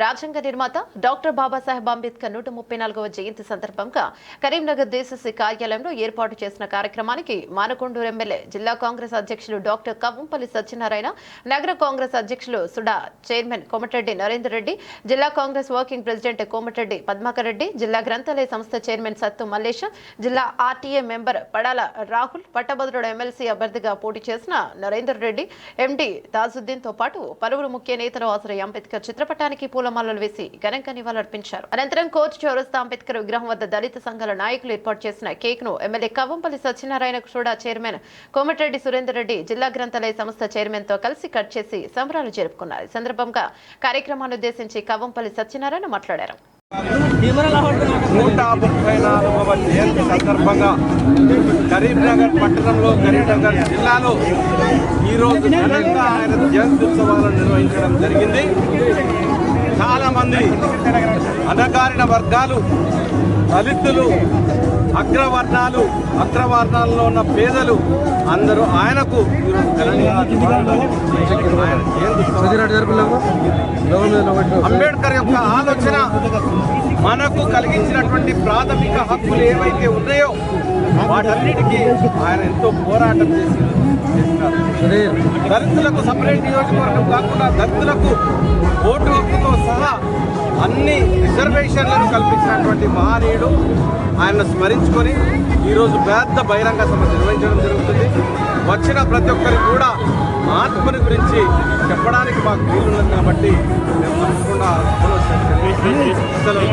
రాజ్యాంగ నిర్మాత డాక్టర్ బాబాసాహెబ్ అంబేద్కర్ నూట ముప్పై నాలుగవ జయంతి సందర్భంగా కరీంనగర్ దేశశ్రీ కార్యాలయంలో ఏర్పాటు చేసిన కార్యక్రమానికి మానకొండూరు ఎమ్మెల్యే జిల్లా కాంగ్రెస్ అధ్యక్షులు డాక్టర్ కవ్వంపల్లి సత్యనారాయణ నగర కాంగ్రెస్ అధ్యక్షులు సుడా చైర్మన్ కోమటిరెడ్డి నరేందర్ రెడ్డి జిల్లా కాంగ్రెస్ వర్కింగ్ ప్రెసిడెంట్ కోమటిరెడ్డి పద్మాకర్ రెడ్డి జిల్లా గ్రంథాలయ సంస్థ చైర్మన్ సత్తు మల్లేశ జిల్లా ఆర్టీఏ మెంబర్ పడాల రాహుల్ పట్టభద్రుడు ఎమ్మెల్సీ అభ్యర్థిగా పోటీ చేసిన నరేందర్ రెడ్డి ఎండి తాజుద్దీన్తో పాటు పలువురు ముఖ్య నేతలు హాజరై అంబేద్కర్ చిత్రపటానికి పూల పూలమాలలు వేసి ఘనంగా నివాళులర్పించారు. అనంతరం కోర్టు చౌరస్తా అంబేద్కర్ విగ్రహం వద్ద దళిత సంఘాల నాయకులు ఏర్పాటు చేసిన కేక్ను ఎమ్మెల్యే కవ్వంపల్లి సత్యనారాయణ కూడా చైర్మన్ కోమటిరెడ్డి సురేందర్ రెడ్డి జిల్లా గ్రంథాలయ సంస్థ చైర్మన్తో కలిసి కట్ చేసి సంబరాలు జరుపుకున్నారు. ఈ సందర్భంగా కార్యక్రమాన్ని ఉద్దేశించి కవ్వంపల్లి సత్యనారాయణ మాట్లాడారు. నూట ముప్పై నాలుగవ జయంతి సందర్భంగా కరీంనగర్ పట్టణంలో కరీంనగర్ జిల్లాలో ఈరోజు ఘనంగా ఆయన జయంతి ఉత్సవాలను నిర్వహించడం జరిగింది. చాలా మంది అణగారిన వర్గాలు దళితులు అగ్రవర్ణాలు అగ్రవర్ణాల్లో ఉన్న పేదలు అందరూ ఆయనకు అంబేద్కర్ యొక్క ఆలోచన మనకు కలిగించినటువంటి ప్రాథమిక హక్కులు ఏవైతే ఉన్నాయో వాటన్నిటికీ ఆయన ఎంతో పోరాటం చేసి చేసినారు దళితులకు సపరేట్ నియోజకవర్గం కాకుండా దళితులకు ఓటు హక్కుతో సహా అన్ని రిజర్వేషన్లను కల్పించినటువంటి మహనీయుడు. ఆయన స్మరించుకొని ఈరోజు పెద్ద బహిరంగ సభ నిర్వహించడం జరుగుతుంది. వచ్చిన ప్రతి ఒక్కరికి కూడా ఆత్మని గురించి చెప్పడానికి మాకు వీలున్నది కాబట్టి మేము తప్పకుండా సెలవు